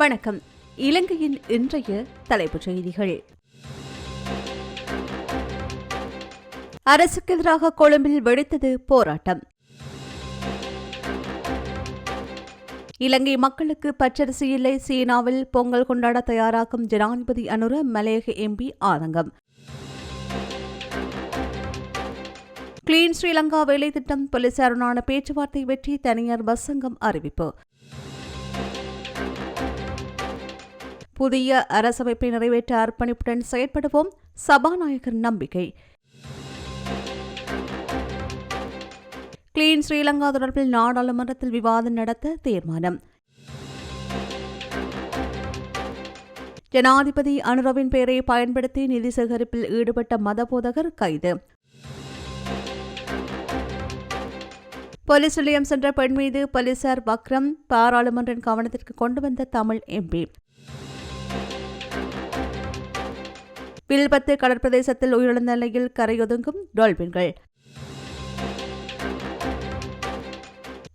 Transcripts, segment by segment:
வணக்கம். இலங்கையின் இன்றைய தலைப்புச் செய்திகள். அரசுக்கு எதிராக கொழும்பில் வெடித்தது போராட்டம். இலங்கை மக்களுக்கு பச்சரிசி இல்லை. சீனாவில் பொங்கல் கொண்டாட தயாராகும் ஜனாதிபதி அனுர மலையக எம்பி ஆதங்கம். கிளீன் ஸ்ரீலங்கா வேலை திட்டம் போலீசாருடனான பேச்சுவார்த்தை வெற்றி தனியார் பஸ் சங்கம் அறிவிப்பு. புதிய அரசமைப்பை நிறைவேற்ற அர்ப்பணிப்புடன் செயற்படுவோம். சபாநாயகர் நம்பிக்கை. கிளீன் ஸ்ரீலங்கா தொடர்பில் நாடாளுமன்றத்தில் விவாதம் நடத்த தீர்மானம். ஜனாதிபதி அனுரவின் பெயரை பயன்படுத்தி நிதி சேகரிப்பில் ஈடுபட்ட மதபோதகர் கைது. போலீஸ் நிலையம் சென்ற பெண் மீது போலீசார் வக்ரம் பாராளுமன்றின் கவனத்திற்கு கொண்டு வந்த தமிழ் எம்பி. வில்பத்து கடற்பிரதேசத்தில் உயிரிழந்த நிலையில் கரையொதுங்கும் டால்பின்கள்.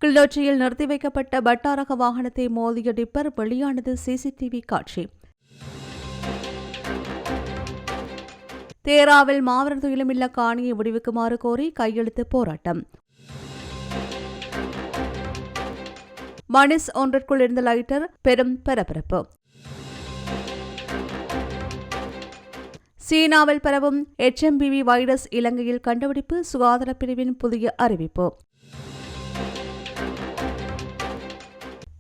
கிளிநொச்சியில் நிறுத்தி வைக்கப்பட்ட பட்டாரக வாகனத்தை மோதிய டிப்பர் வெளியானது சிசிடிவி காட்சி. தேராவில் மாவீரர் துயிலுமில்ல காணியை விடுவிக்குமாறு கோரி கையெழுத்து போராட்டம். மணிஸ் ஒன்றிற்குள் இருந்த லைட்டர் பெரும் பரபரப்பு. சீனாவில் பரவும் எச்எம்பிவி வைரஸ் இலங்கையில் கண்டுபிடிப்பு சுகாதார பிரிவின் புதிய அறிவிப்பு.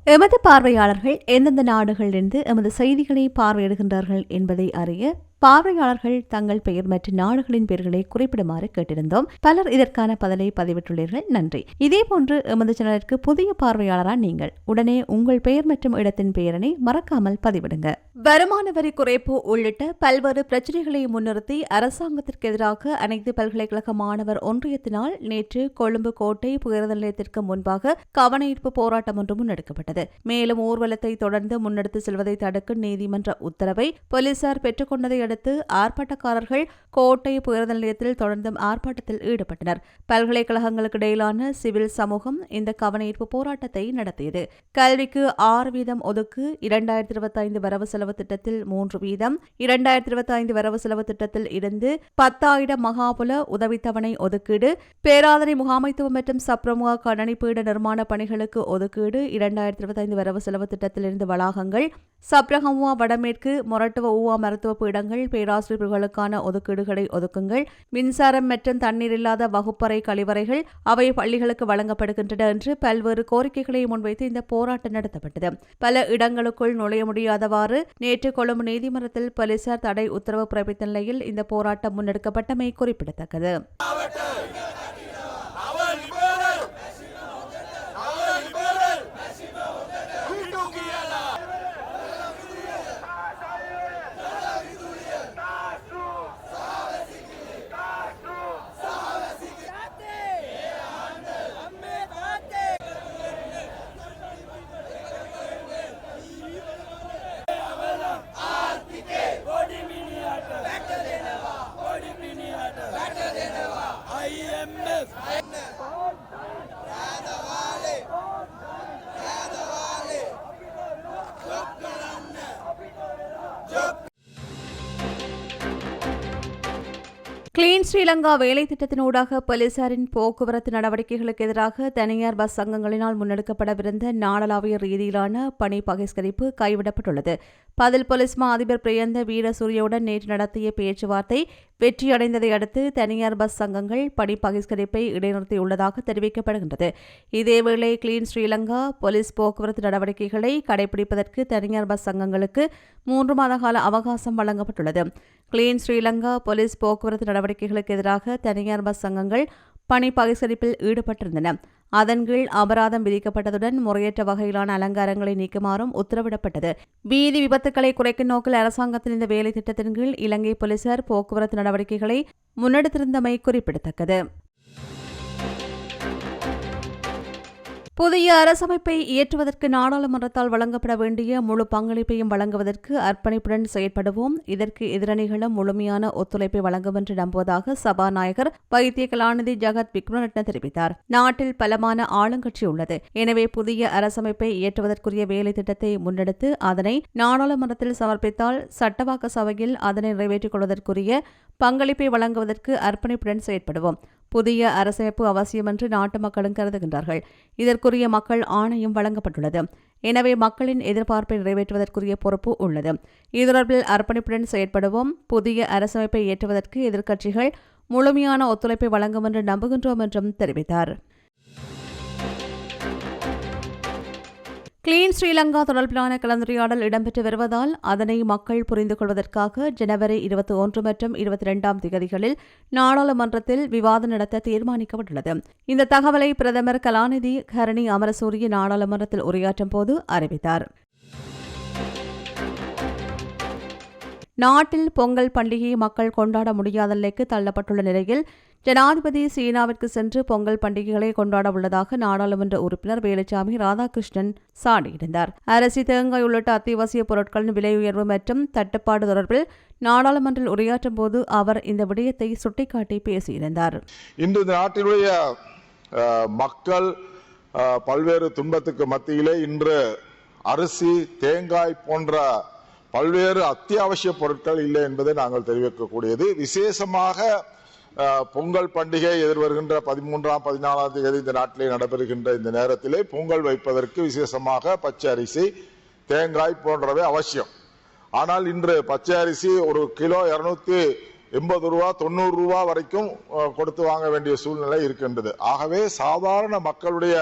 எமது பார்வையாளர்கள் எந்தெந்த நாடுகளிலிருந்து எமது செய்திகளை பார்வையிடுகின்றார்கள் என்பதை அறிய பார்வையாளர்கள் தங்கள் பெயர் மற்றும் நாடுகளின் பெயர்களை குறிப்பிடுமாறு கேட்டிருந்தோம். பலர் இதற்கான பதிலை பதிவிட்டுள்ளீர்கள். நன்றி. இதேபோன்று எமது சேனலிற்கு புதிய பார்வையாளரா நீங்கள் உடனே உங்கள் பெயர் மற்றும் இடத்தின் பெயரினை மறக்காமல் பதிவிடுங்க. வருமான வரி குறைப்பு உள்ளிட்ட பல்வேறு பிரச்சனைகளை முன்னிறுத்தி அரசாங்கத்திற்கு எதிராக அனைத்து பல்கலைக்கழக மாணவர் ஒன்றியத்தினால் நேற்று கொழும்பு கோட்டை புகையிரத நிலையத்திற்கு முன்பாக கவனஈர்ப்பு போராட்டம் ஒன்று முன்னெடுக்கப்பட்டது. மேலும் ஊர்வலத்தை தொடர்ந்து முன்னெடுத்து செல்வதை தடுக்கும் நீதிமன்ற உத்தரவை போலீசார் பெற்றுக்கொண்டதை அடுத்து அடுத்து ஆர்ப்பாட்டக்காரர்கள் கோட்டை புயர்த நிலையத்தில் தொடர்ந்தும் ஆர்ப்பாட்டத்தில் ஈடுபட்டனர். பல்கலைக்கழகங்களுக்கு இடையிலான சிவில் சமூகம் இந்த கவனஈர்ப்பு போராட்டத்தை நடத்தியது. கல்விக்கு ஆறு வீதம் ஒதுக்கு இரண்டாயிரத்தி இருபத்தைந்து வரவு செலவு திட்டத்தில் மூன்று வீதம் இரண்டாயிரத்தி இருபத்தைந்து வரவு செலவு திட்டத்தில் இருந்து பத்தாயிரம் மகாபுல உதவித்தவணை ஒதுக்கீடு பேராதனை முகாமைத்துவம் மற்றும் சப்ரமுகா கணனிப்பீட நிர்மாண பணிகளுக்கு ஒதுக்கீடு இரண்டாயிரத்தி இருபத்தைந்து வரவு செலவு திட்டத்திலிருந்து வளாகங்கள் சப்ரஹமுவா வடமேற்கு மொரட்டுவ ஊவா மருத்துவ பீடங்கள் பேராசிரியர்களுக்கான ஒதுக்கீடுகளை ஒதுக்குங்கள். மின்சாரம் மற்றும் தண்ணீர் இல்லாத வகுப்பறை கழிவறைகள் அவை பள்ளிகளுக்கு வழங்கப்படுகின்றன என்று பல்வேறு கோரிக்கைகளை முன்வைத்து இந்த போராட்டம் நடத்தப்பட்டது. பல இடங்களுக்குள் நுழைய முடியாதவாறு நேற்று கொழும்பு நீதிமன்றத்தில் போலீசார் தடை உத்தரவு பிறப்பித்த நிலையில் இந்த போராட்டம் முன்னெடுக்கப்பட்டமை குறிப்பிடத்தக்கது. கிளீன் ஸ்ரீலங்கா வேலை திட்டத்தினூடாக போலீசாரின் போக்குவரத்து நடவடிக்கைகளுக்கு எதிராக தனியார் பஸ் சங்கங்களினால் முன்னெடுக்கப்படவிருந்த நாடளாவிய ரீதியிலான பணி பகிஷ்கரிப்பு கைவிடப்பட்டுள்ளது. பதில் போலீஸ் மா அதிபர் பிரியந்த வீரசூரியவுடன் நேற்று நடத்திய பேச்சுவார்த்தை வெற்றியடைந்ததை அடுத்து தனியார் பஸ் சங்கங்கள் பணி பகிஷ்கரிப்பை இடைநிறுத்தியுள்ளதாக தெரிவிக்கப்படுகின்றது. இதேவேளை கிளீன் ஸ்ரீலங்கா போலீஸ் போக்குவரத்து நடவடிக்கைகளை கடைபிடிப்பதற்கு தனியார் பஸ் சங்கங்களுக்கு மூன்று மாத கால அவகாசம் வழங்கப்பட்டுள்ளது. கிளீன் ஸ்ரீலங்கா போலீஸ் போக்குவரத்து நடவடிக்கைகளுக்கு எதிராக தனியார் பஸ் சங்கங்கள் பணி பகிசரிப்பில் ஈடுபட்டிருந்தன. அதன் கீழ் அபராதம் விதிக்கப்பட்டதுடன் முறையற்ற வகையிலான அலங்காரங்களை நீக்குமாறும் உத்தரவிடப்பட்டது. வீதி விபத்துக்களை குறைக்கும் நோக்கில் அரசாங்கத்தின் இந்த வேலை திட்டத்தின் கீழ் இலங்கை போலீசார் போக்குவரத்து நடவடிக்கைகளை முன்னெடுத்திருந்தமை குறிப்பிடத்தக்கது. புதிய அரசமைப்பை இயற்றுவதற்கு நாடாளுமன்றத்தால் வழங்கப்பட வேண்டிய முழு பங்களிப்பையும் வழங்குவதற்கு அர்ப்பணிப்புடன் செயற்படுவோம். இதற்கு எதிரணிகளும் முழுமையான ஒத்துழைப்பை வழங்கும் என்று நம்புவதாக சபாநாயகர் வைத்திய கலாநிதி ஜகத் விக்ரமரட்ன தெரிவித்தார். நாட்டில் பலமான ஆளுங்கட்சி உள்ளது. எனவே புதிய அரசமைப்பை இயற்றுவதற்குரிய வேலை திட்டத்தை முன்னெடுத்து அதனை நாடாளுமன்றத்தில் சமர்ப்பித்தால் சட்டவாக்க சபையில் அதனை நிறைவேற்றிக் கொள்வதற்குரிய பங்களிப்பை வழங்குவதற்கு அர்ப்பணிப்புடன் செயற்படுவோம். புதிய அரசமைப்பு அவசியம் என்று நாட்டு மக்களும் கருதுகின்றார்கள். இதற்குரிய மக்கள் ஆணையம் வழங்கப்பட்டுள்ளது. எனவே மக்களின் எதிர்பார்ப்பை நிறைவேற்றுவதற்குரிய பொறுப்பு உள்ளது. இது தொடர்பில் அர்ப்பணிப்புடன் செயற்படுவோம். புதிய அரசமைப்பை ஏற்றுவதற்கு எதிர்க்கட்சிகள் முழுமையான ஒத்துழைப்பை வழங்கும் என்று நம்புகின்றோம் என்றும் தெரிவித்தார். கிளீன் ஸ்ரீலங்கா தொடர்பிலான கலந்துரையாடல் இடம்பெற்று வருவதால் அதனை மக்கள் புரிந்து கொள்வதற்காக ஜனவரி இருபத்தி ஒன்று மற்றும் இருபத்தி இரண்டாம் திகதிகளில் நாடாளுமன்றத்தில் விவாதம் நடத்த தீர்மானிக்கப்பட்டுள்ளது. இந்த தகவலை பிரதமர் கலாநிதி கரணி அமரசூரிய நாடாளுமன்றத்தில் உரையாற்றும் போது அறிவித்தார். நாட்டில் பொங்கல் பண்டிகையை மக்கள் கொண்டாட முடியாத நிலைக்கு தள்ளப்பட்டுள்ள நிலையில் ஜனாதிபதி சீனாவிற்கு சென்று பொங்கல் பண்டிகைகளை கொண்டாட உள்ளதாக நாடாளுமன்ற உறுப்பினர் வேலுச்சாமி ராதாகிருஷ்ணன் சாடியிருந்தார். அரிசி தேங்காய் உள்ளிட்ட அத்தியாவசிய பொருட்களின் விலை உயர்வு மற்றும் தட்டுப்பாடு தொடர்பில் நாடாளுமன்றில் உரையாற்றும் போது அவர் இந்த விடயத்தை சுட்டிக்காட்டி பேசியிருந்தார். இன்று இந்த நாட்டினுடைய மக்கள் பல்வேறு துன்பத்துக்கு மத்தியிலே இன்று அரிசி தேங்காய் போன்ற பல்வேறு அத்தியாவசிய பொருட்கள் இல்லை என்பதை நாங்கள் தெரிவிக்கக்கூடியது. விசேஷமாக பொங்கல் பண்டிகை எதிர்வருகின்ற பதிமூன்றாம் பதினாலாம் தேதி இந்த நாட்டிலே நடைபெறுகின்ற இந்த நேரத்திலே பொங்கல் வைப்பதற்கு விசேஷமாக பச்சை அரிசி தேங்காய் போன்றவை அவசியம். ஆனால் இன்று பச்சை அரிசி ஒரு கிலோ இருநூத்தி எண்பது ரூபா தொண்ணூறு ரூபா வரைக்கும் கொடுத்து வாங்க வேண்டிய சூழ்நிலை இருக்கின்றது. ஆகவே சாதாரண மக்களுடைய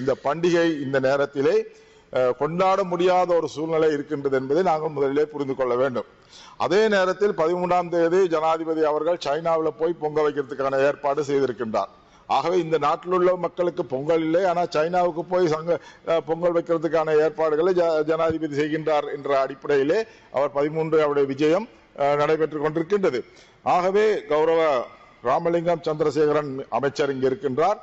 இந்த பண்டிகை இந்த நேரத்திலே கொண்டாட முடியாத ஒரு சூழ்நிலை இருக்கின்றது என்பதை நாங்கள் முதலிலே புரிந்து கொள்ள வேண்டும். அதே நேரத்தில் பதிமூன்றாம் தேதி ஜனாதிபதி அவர்கள் சைனாவில் போய் பொங்க வைக்கிறதுக்கான ஏற்பாடு செய்திருக்கின்றார். ஆகவே இந்த நாட்டில் உள்ள மக்களுக்கு பொங்கல் இல்லை ஆனால் சைனாவுக்கு போய் சங்க அஹ், பொங்கல் வைக்கிறதுக்கான ஏற்பாடுகளை ஜ- ஜனாதிபதி செய்கின்றார் என்ற அடிப்படையிலே அவர் பதிமூன்று அவருடைய விஜயம் அஹ், நடைபெற்றுக் கொண்டிருக்கின்றது. ஆகவே கௌரவ ராமலிங்கம் சந்திரசேகரன் அமைச்சர் இங்கு இருக்கின்றார்.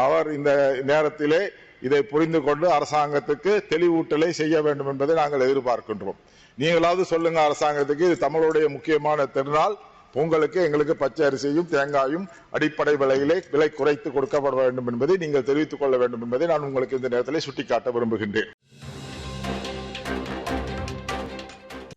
அவர் இந்த நேரத்திலே இதை புரிந்து கொண்டு அரசாங்கத்துக்கு தெளிவூட்டலை செய்ய வேண்டும் என்பதை நாங்கள் எதிர்பார்க்கின்றோம். நீங்களாவது சொல்லுங்க அரசாங்கத்துக்கு இது தமிழுடைய முக்கியமான திருநாள். பொங்கலுக்கு எங்களுக்கு பச்சை அரிசியும் தேங்காயும் அடிப்படை விலையிலே விலை குறைத்து கொடுக்கப்பட வேண்டும் என்பதை நீங்கள் தெரிவித்துக் கொள்ள வேண்டும் என்பதை நான் உங்களுக்கு இந்த நேரத்தில் சுட்டிக்காட்ட விரும்புகின்றேன்.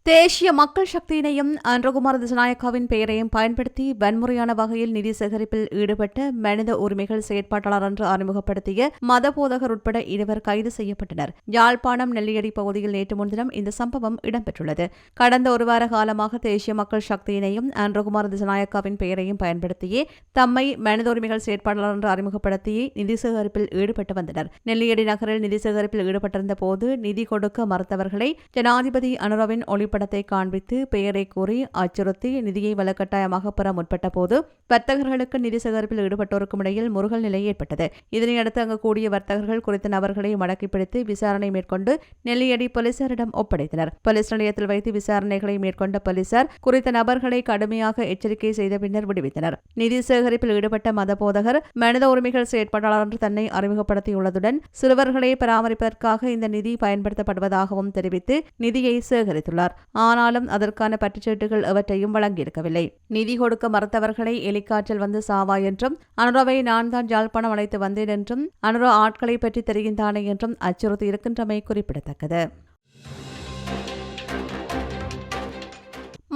தேசிய மக்கள் சக்தியினையும் அன்றகுமார் திசநாயக்காவின் பெயரையும் பயன்படுத்தி வன்முறையான வகையில் நிதி சேகரிப்பில் ஈடுபட்ட மனித உரிமைகள் செயற்பாட்டாளர் என்று அறிமுகப்படுத்திய மதபோதகர் உட்பட இருவர் கைது செய்யப்பட்டனர். யாழ்ப்பாணம் நெல்லியடி பகுதியில் நேற்று முன்தினம் இந்த சம்பவம் இடம்பெற்றுள்ளது. கடந்த ஒரு வார காலமாக தேசிய மக்கள் சக்தியினையும் அன்றகுமார் திசநாயக்காவின் பெயரையும் பயன்படுத்தியே தம்மை மனித உரிமைகள் செயற்பாட்டாளர் என்று அறிமுகப்படுத்தி நிதி சேகரிப்பில் ஈடுபட்டு வந்தனர். நெல்லியடி நகரில் நிதி சேகரிப்பில் ஈடுபட்டிருந்த போது நிதி கொடுக்க மறுத்தவர்களை ஜனாதிபதி அனுரவின் ஒளி புகைப்படத்தை காண்பித்து பெயரை கூறி அச்சுறுத்தி நிதியை வலுக்கட்டாயமாக பெற முற்பட்ட போது வர்த்தகர்களுக்கு நிதி சேகரிப்பில் ஈடுபட்டோருக்கும் இடையில் முருகல் நிலை ஏற்பட்டது. இதனையடுத்து அங்கு கூடிய வர்த்தகர்கள் குறித்த நபர்களை மடக்கி பிடித்து விசாரணை மேற்கொண்டு நெல்லியடி போலீசாரிடம் ஒப்படைத்தனர். போலீஸ் நிலையத்தில் வைத்து விசாரணைகளை மேற்கொண்ட போலீசார் குறித்த நபர்களை கடுமையாக எச்சரிக்கை செய்த பின்னர் விடுவித்தனர். நிதி சேகரிப்பில் ஈடுபட்ட மதபோதகர் மனித உரிமைகள் செயற்பாட்டாளர் என்று தன்னை அறிமுகப்படுத்தியுள்ளதுடன் சிறுவர்களை பராமரிப்பதற்காக இந்த நிதி பயன்படுத்தப்படுவதாகவும் தெரிவித்து நிதியை சேகரித்துள்ளார். ஆனாலும் அதற்கான பற்றுச்சீட்டுகள் எவற்றையும் வழங்கியிருக்கவில்லை. நிதி கொடுக்க மறுத்தவர்களை எலிக்காற்றில் வந்து சாவா என்றும் அனுராவை நான் தான் ஜாழ்ப்பாணம் அழைத்து வந்தேன் என்றும் அனுரா ஆட்களை பற்றி தெரிகின்றானே என்றும் அச்சுறுத்தி இருக்கின்றமை குறிப்பிடத்தக்கது.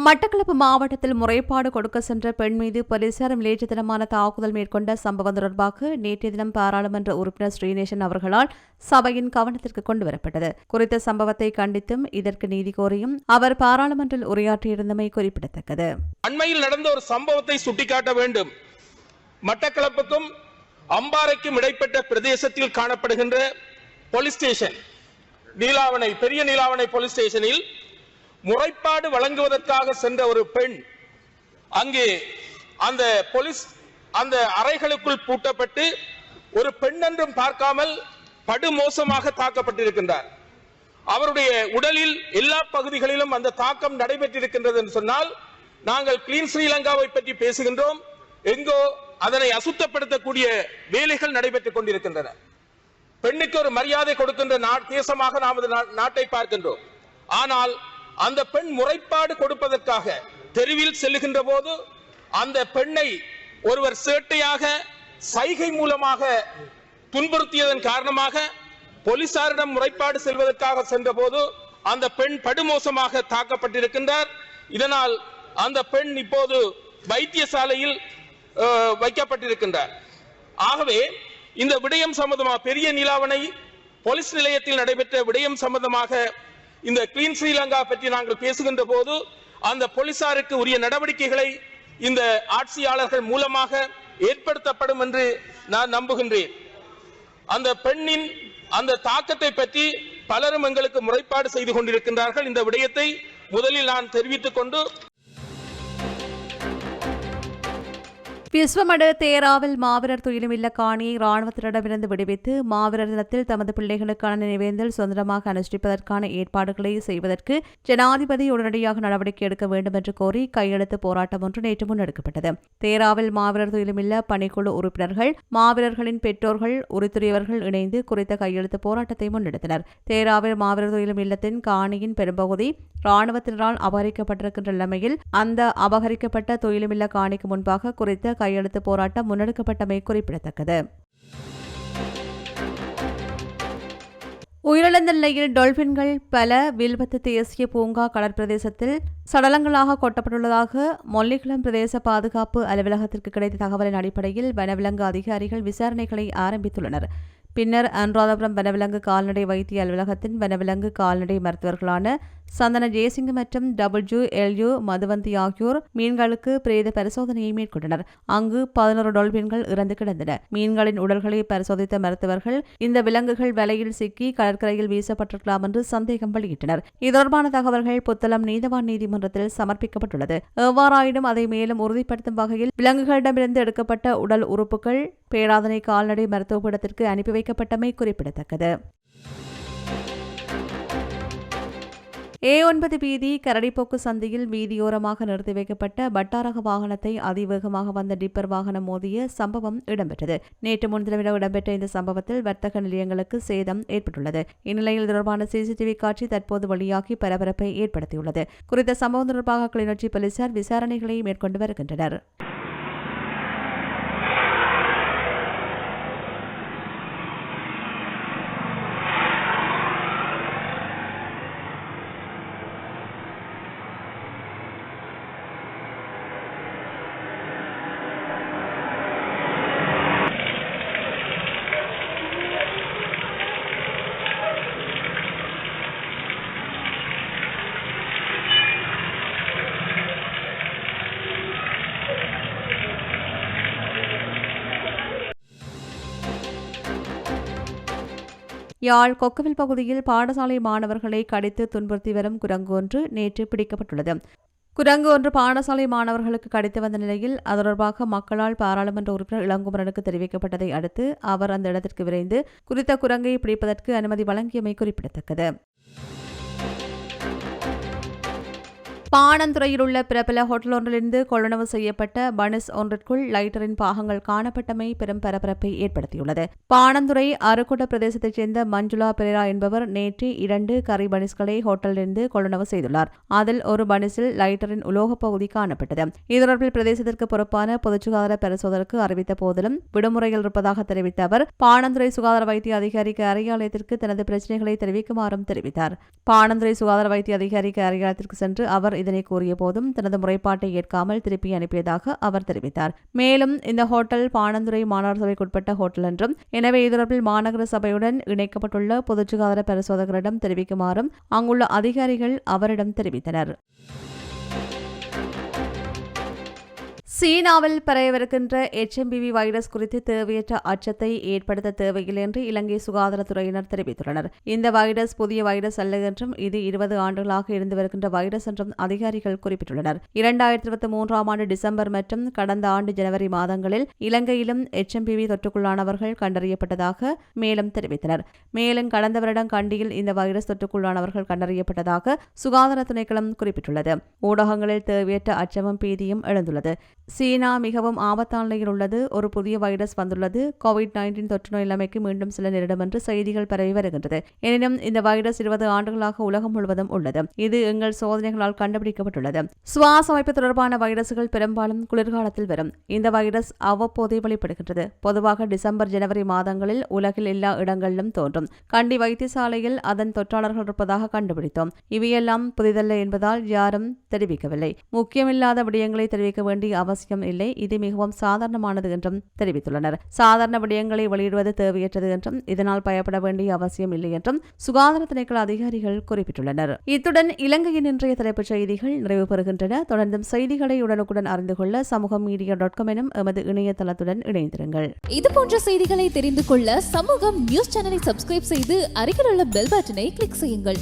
மட்டக்களப்பு மாவட்டத்தில் முறைப்பாடு கொடுக்க சென்ற பெண் மீது போலீசார் மிலேச்சத்தனமான தாக்குதல் மேற்கொண்ட சம்பவம் தொடர்பாக நேற்றைய தினம் பாராளுமன்ற உறுப்பினர் ஸ்ரீநேசன் அவர்களால் சபையின் கவனத்திற்கு கொண்டுவரப்பட்டது. குறித்த சம்பவத்தை கண்டித்தும் இதற்கு நீதி கோரியும் அவர் பாராளுமன்றில் உரையாற்றியிருந்தமை குறிப்பிடத்தக்கது. அண்மையில் நடந்த ஒரு சம்பவத்தை சுட்டிக்காட்ட வேண்டும். மட்டக்களப்புக்கும் அம்பாறைக்கும் இடைப்பட்ட பிரதேசத்தில் காணப்படுகின்ற போலீஸ் ஸ்டேஷன் நீலாவணை பெரிய நீலாவணை போலீஸ் ஸ்டேஷனில் முறைப்பாடு வழங்குவதற்காக சென்ற ஒரு பெண் அங்கே அந்த போலீஸ் அந்த அறைகளுக்குள் பூட்டப்பட்டு ஒரு பெண் என்றும் பார்க்காமல் படுமோசமாக தாக்கப்பட்டிருக்கின்றார். அவருடைய உடலில் எல்லா பகுதிகளிலும் அந்த தாக்கம் நடைபெற்றிருக்கின்றது என்று சொன்னால் நாங்கள் கிளீன் ஸ்ரீலங்காவை பற்றி பேசுகின்றோம். எங்கோ அதனை அசுத்தப்படுத்தக்கூடிய வேலைகள் நடைபெற்றுக் கொண்டிருக்கின்றன. பெண்ணுக்கு ஒரு மரியாதை கொடுக்கின்ற தேசமாக நமது நா- நாட்டை பார்க்கின்றோம். ஆனால் அந்த பெண் முறைப்பாடு கொடுப்பதற்காக தெருவில் செல்லுகின்ற போது அந்த பெண்ணை ஒருவர் சேட்டையாக சைகை மூலமாக துன்புறுத்தியதன் காரணமாக போலீசாரிடம் முறைப்பாடு செல்வதற்காக சென்றபோது அந்த பெண் படுமோசமாக தாக்கப்பட்டிருக்கின்றார். இதனால் அந்த பெண் இப்போது வைத்தியசாலையில் வைக்கப்பட்டிருக்கின்றார். ஆகவே இந்த விடயம் சம்பந்தமாக பெரிய நிலாவணை போலீஸ் நிலையத்தில் நடைபெற்ற விடயம் சம்பந்தமாக இந்த கிளீன் ஸ்ரீலங்கா பற்றி நாங்கள் பேசுகின்ற போது அந்த போலீசாருக்கு உரிய நடவடிக்கைகளை இந்த ஆட்சியாளர்கள் மூலமாக ஏற்படுத்தப்படும் என்று நான் நம்புகின்றேன். அந்த பெண்ணின் அந்த தாக்கத்தை பற்றி பலரும் எங்களுக்கு முறைப்பாடு செய்து கொண்டிருக்கின்றார்கள். இந்த விடயத்தை முதலில் நான் தெரிவித்துக் கொண்டு விஸ்வமடு தேராவில் மாவீரர் துயிலும் இல்ல காணியை ராணுவத்தினரிடமிருந்து விடுவித்து மாவீரர் தினத்தில் தமது பிள்ளைகளுக்கான நினைவேந்தல் சுதந்திரமாக அனுஷ்டிப்பதற்கான ஏற்பாடுகளை செய்வதற்கு ஜனாதிபதி உடனடியாக நடவடிக்கை எடுக்க வேண்டும் என்று கோரி கையெழுத்து போராட்டம் ஒன்று நேற்று முன்னெடுக்கப்பட்டது. தேராவில் மாவீரர் துயிலுமில்ல பணிக்குழு உறுப்பினர்கள் மாவீரர்களின் பெற்றோர்கள் உரித்துறையவர்கள் இணைந்து குறித்த கையெழுத்து போராட்டத்தை முன்னெடுத்தனர். தேராவில் மாவீரர் துயிலும் இல்லத்தின் காணியின் பெரும்பகுதி ராணுவத்தினரால் அபகரிக்கப்பட்டிருக்கின்ற நிலைமையில் அந்த அபகரிக்கப்பட்ட துயிலுமில்ல காணிக்கு முன்பாக குறித்த கையெழுத்து போராட்டம் முன்னெடுக்கப்பட்டமை குறிப்பிடத்தக்கது. உயிரிழந்த நிலையில் டொல்பின்கள் பல வில்பத்து தேசிய பூங்கா கடற்பிரதேசத்தில் சடலங்களாக கொட்டப்பட்டுள்ளதாக மொல்லிக்குளம் பிரதேச பாதுகாப்பு அலுவலகத்திற்கு கிடைத்த தகவலின் அடிப்படையில் வனவிலங்கு அதிகாரிகள் விசாரணைகளை ஆரம்பித்துள்ளனர். பின்னர் அனுராதபுரம் வனவிலங்கு கால்நடை வைத்திய அலுவலகத்தின் வனவிலங்கு கால்நடை மருத்துவர்களான சந்தன ஜெயசிங் மற்றும் டபிள்யூ எல்யூ மதுவந்தி ஆகியோர் மீன்களுக்கு பிரேத பரிசோதனையை மேற்கொண்டனர். அங்கு பதினோரு டொல்பின்கள் இறந்து கிடந்தன. மீன்களின் உடல்களை பரிசோதித்த மருத்துவர்கள் இந்த விலங்குகள் வலையில் சிக்கி கடற்கரையில் வீசப்பட்டிருக்கலாம் என்று சந்தேகம் வெளியிட்டனர். இது தொடர்பான தகவல்கள் புத்தளம் நீதவான் நீதிமன்றத்தில் சமர்ப்பிக்கப்பட்டுள்ளது. எவ்வாறாயினும் அதை மேலும் உறுதிப்படுத்தும் வகையில் விலங்குகளிடமிருந்து எடுக்கப்பட்ட உடல் உறுப்புகள் பேராதனை கால்நடை மருத்துவப்பீடத்திற்கு அனுப்பி வைக்கப்பட்டமை குறிப்பிடத்தக்கது. ஏ ஒன்பது வீதி கரடிப்போக்கு சந்தையில் வீதியோரமாக நிறுத்தி வைக்கப்பட்ட பட்டாரக வாகனத்தை அதிவேகமாக வந்த டிப்பர் வாகனம் மோதிய சம்பவம் இடம்பெற்றது. நேற்று முன்தினவிட இடம்பெற்ற இந்த சம்பவத்தில் வர்த்தக நிலையங்களுக்கு சேதம் ஏற்பட்டுள்ளது. இந்நிலையில் தொடர்பான சிசிடிவி காட்சி தற்போது வெளியாகி பரபரப்பை ஏற்படுத்தியுள்ளது. குறித்த சம்பவம் தொடர்பாக கிளிநொச்சி போலீசார் விசாரணைகளை மேற்கொண்டு வருகின்றனர். யாழ் கொக்கவில் பகுதியில் பாடசாலை மாணவர்களை கடித்து துன்புறுத்தி வரும் குரங்கு ஒன்று நேற்று பிடிக்கப்பட்டுள்ளது. குரங்கு ஒன்று பாடசாலை மாணவர்களுக்கு கடித்து வந்த நிலையில் அது தொடர்பாக மக்களால் பாராளுமன்ற உறுப்பினர் இளங்குமரனுக்கு தெரிவிக்கப்பட்டதை அடுத்து அவர் அந்த இடத்திற்கு விரைந்து குறித்த குரங்கை பிடிப்பதற்கு அனுமதி வழங்கியமை குறிப்பிடத்தக்கது. பாணந்துறையில் உள்ள பிரபல ஹோட்டல் ஒன்றிலிருந்து கொள்ளுணவு செய்யப்பட்ட பனிஸ் ஒன்றிற்குள் லைட்டரின் பாகங்கள் காணப்பட்டமை பெரும் பரபரப்பை ஏற்படுத்தியுள்ளது. பாணந்துறை அருக்குட பிரதேசத்தைச் சேர்ந்த மஞ்சுளா பெரேரா என்பவர் நேற்று இரண்டு கறி பனிஸ்களை ஹோட்டலிலிருந்து கொள்ளுணவு செய்துள்ளார். அதில் ஒரு பனிஸில் லைட்டரின் உலோகப் பகுதி காணப்பட்டது. இது தொடர்பில் பிரதேசத்திற்கு பொறுப்பான பொதுச் சுகாதார பரிசோதனைக்கு அறிவித்த போதிலும் விடுமுறையில் இருப்பதாக தெரிவித்த அவர் பாணந்துறை சுகாதார வைத்திய அதிகாரிக்கு அறையாலயத்திற்கு தனது பிரச்சினைகளை தெரிவிக்குமாறும் தெரிவித்தார். பாணந்துறை சுகாதார வைத்திய அதிகாரிக்கு அறையாலயத்திற்கு சென்று அவர் இதனை கூறிய போதும் தனது முறைப்பாட்டை ஏற்காமல் திருப்பி அனுப்பியதாக அவர் தெரிவித்தார். மேலும் இந்த ஹோட்டல் பாணந்துறை மாநகர சபைக்குட்பட்ட ஹோட்டல் என்றும் எனவே இது தொடர்பில் மாநகர சபையுடன் இணைக்கப்பட்டுள்ள பொது சுகாதார பரிசோதகரிடம் தெரிவிக்குமாறும் அங்குள்ள அதிகாரிகள் அவரிடம் தெரிவித்தனர். சீனாவில் பரவவிருக்கின்ற எச்எம்பிவி வைரஸ் குறித்து தேவையற்ற அச்சத்தை ஏற்படுத்த தேவையில்லை என்று இலங்கை சுகாதாரத்துறையினர் தெரிவித்துள்ளனர். இந்த வைரஸ் புதிய வைரஸ் அல்ல என்றும் இது இருபது ஆண்டுகளாக இருந்து வருகின்ற வைரஸ் என்றும் அதிகாரிகள் குறிப்பிட்டுள்ளனர். இரண்டாயிரத்தி இருபத்தி மூன்றாம் ஆண்டு டிசம்பர் மற்றும் கடந்த ஆண்டு ஜனவரி மாதங்களில் இலங்கையிலும் எச்எம்பிவி தொற்றுக்குள்ளானவர்கள் கண்டறியப்பட்டதாக மேலும் தெரிவித்தனர். மேலும் கடந்த வருடம் கண்டியில் இந்த வைரஸ் தொற்றுக்குள்ளானவர்கள் கண்டறியப்பட்டதாக சுகாதார திணைக்களம் குறிப்பிட்டுள்ளது. ஊடகங்களில் தேவையற்ற அச்சமும் பீதியும் எழுந்துள்ளது. சீனா மிகவும் ஆபத்தான நிலையில் உள்ளது. ஒரு புதிய வைரஸ் வந்துள்ளது. கோவிட் நைன்டீன் தொற்று நோய் நிலைமைக்கு மீண்டும் சில நேரிடும் என்று செய்திகள் பரவி வருகின்றது. எனினும் இந்த வைரஸ் இருபது ஆண்டுகளாக உலகம் முழுவதும் உள்ளது. இது எங்கள் சோதனைகளால் கண்டுபிடிக்கப்பட்டுள்ளது. சுவாச அமைப்பு தொடர்பான வைரசுகள் பெரும்பாலும் குளிர்காலத்தில் வரும். இந்த வைரஸ் அவ்வப்போதே வெளிப்படுகின்றது. பொதுவாக டிசம்பர் ஜனவரி மாதங்களில் உலகில் எல்லா இடங்களிலும் தோன்றும். கண்டி வைத்தியசாலையில் அதன் தொற்றாளர்கள் இருப்பதாக கண்டுபிடித்தோம். இவையெல்லாம் புதிதல்ல என்பதால் யாரும் தெரிவிக்கவில்லை. முக்கியமில்லாத விடயங்களை தெரிவிக்க வேண்டிய அவசியம் இல்லை. இது மிகவும் சாதாரணமானது என்றும் தெரிவித்துள்ளனர். சாதாரண விடயங்களை வெளியிடுவது தேவையற்றது என்றும் இதனால் பயப்பட வேண்டிய அவசியம் இல்லை என்றும் சுகாதார திணைக்கள அதிகாரிகள் குறிப்பிட்டுள்ளனர். இத்துடன் இலங்கையின் இன்றைய தலைப்புச் செய்திகள் நிறைவு பெறுகின்றன. தொடர்ந்தும் செய்திகளை உடனுக்குடன் அறிந்து கொள்ள சமூக மீடியா டாட் காம் எனும் எமது இணையதளத்துடன் இணைந்திருங்கள். இது போன்ற செய்திகளை தெரிந்து கொள்ள சமூகம் நியூஸ் சேனலை சப்ஸ்கிரைப் செய்து அருகில் உள்ள பெல் பட்டனை கிளிக் செய்யுங்கள்.